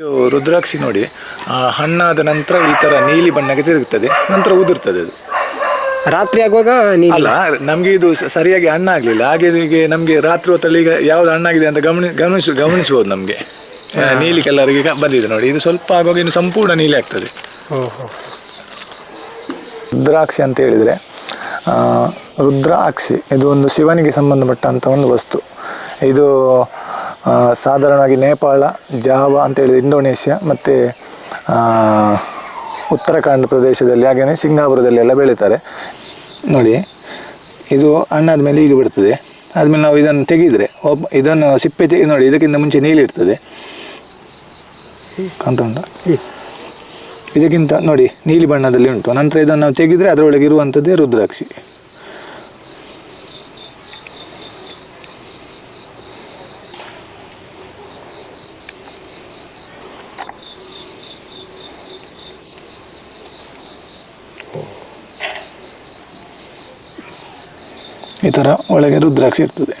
ಇದು ರುದ್ರಾಕ್ಷಿ ನೋಡಿ. ಆ, ಹಣ್ಣಾದ ನಂತರ ಈ ತರ ನೀಲಿ ಬಣ್ಣಕ್ಕೆ ತಿರುಗುತ್ತದೆ ನಂತರ ಉದುರ್ತದೆ ಅದು. ರಾತ್ರಿ ಆಗುವಾಗ ನೀಲಿ. ಅಲ್ಲ ನಮ್ಗೆ ಇದು ಸರಿಯಾಗಿ ಹಣ್ಣಾಗ್ಲಿಲ್ಲ ಹಾಗೆ ಹೀಗೆ ನಮ್ಗೆ ರಾತ್ರಿ ಹೊತ್ತಲ್ಲಿ ಈಗ ಯಾವ್ದು ಹಣ್ಣಾಗಿದೆ ಅಂತ ಗಮನಿ ಗಮನಿಸ ಗಮನಿಸಬಹುದು ನಮ್ಗೆ. ನೀಲಿ ಕಲರ್ಗೆ ಈಗ ಬಂದಿದೆ ನೋಡಿ. ಇದು ಸ್ವಲ್ಪ ಆಗುವಾಗ ಇನ್ನು ಸಂಪೂರ್ಣ ನೀಲಿ ಆಗ್ತದೆ. ಓಹೋ. ರುದ್ರಾಕ್ಷಿ ಅಂತ ಹೇಳಿದ್ರೆ ಆ, ರುದ್ರಾಕ್ಷಿ ಇದು ಒಂದು ಶಿವನಿಗೆ ಸಂಬಂಧಪಟ್ಟಂತ ಒಂದು ವಸ್ತು. ಇದು ಸಾಧಾರಣವಾಗಿ ನೇಪಾಳ ಜಾವ ಅಂತ ಹೇಳಿದ್ರೆ ಇಂಡೋನೇಷ್ಯಾ ಮತ್ತು ಉತ್ತರಾಖಂಡ್ ಪ್ರದೇಶದಲ್ಲಿ ಹಾಗೆಯೇ ಸಿಂಗಾಪುರದಲ್ಲಿ ಎಲ್ಲ ಬೆಳೀತಾರೆ. ನೋಡಿ ಇದು ಹಣ್ಣಾದ ಮೇಲೆ ಈಗ ಬಿಡ್ತದೆ. ಆದಮೇಲೆ ನಾವು ಇದನ್ನು ತೆಗೆದರೆ ಒಬ್ಬ ಇದನ್ನು ಸಿಪ್ಪೆ ತೆಗೆ ನೋಡಿ ಇದಕ್ಕಿಂತ ಮುಂಚೆ ನೀಲಿ ಇರ್ತದೆ. ಕಾಣ್ತಾ ಉಂಟಾ? ಇದಕ್ಕಿಂತ ನೋಡಿ ನೀಲಿ ಬಣ್ಣದಲ್ಲಿ ಉಂಟು. ನಂತರ ಇದನ್ನು ನಾವು ತೆಗೆದರೆ ಅದರೊಳಗೆ ಇರುವಂಥದ್ದೇ ರುದ್ರಾಕ್ಷಿ. ಈ ಥರ ಒಳಗೆ ರುದ್ರಾಕ್ಷಿ ಇರ್ತದೆ.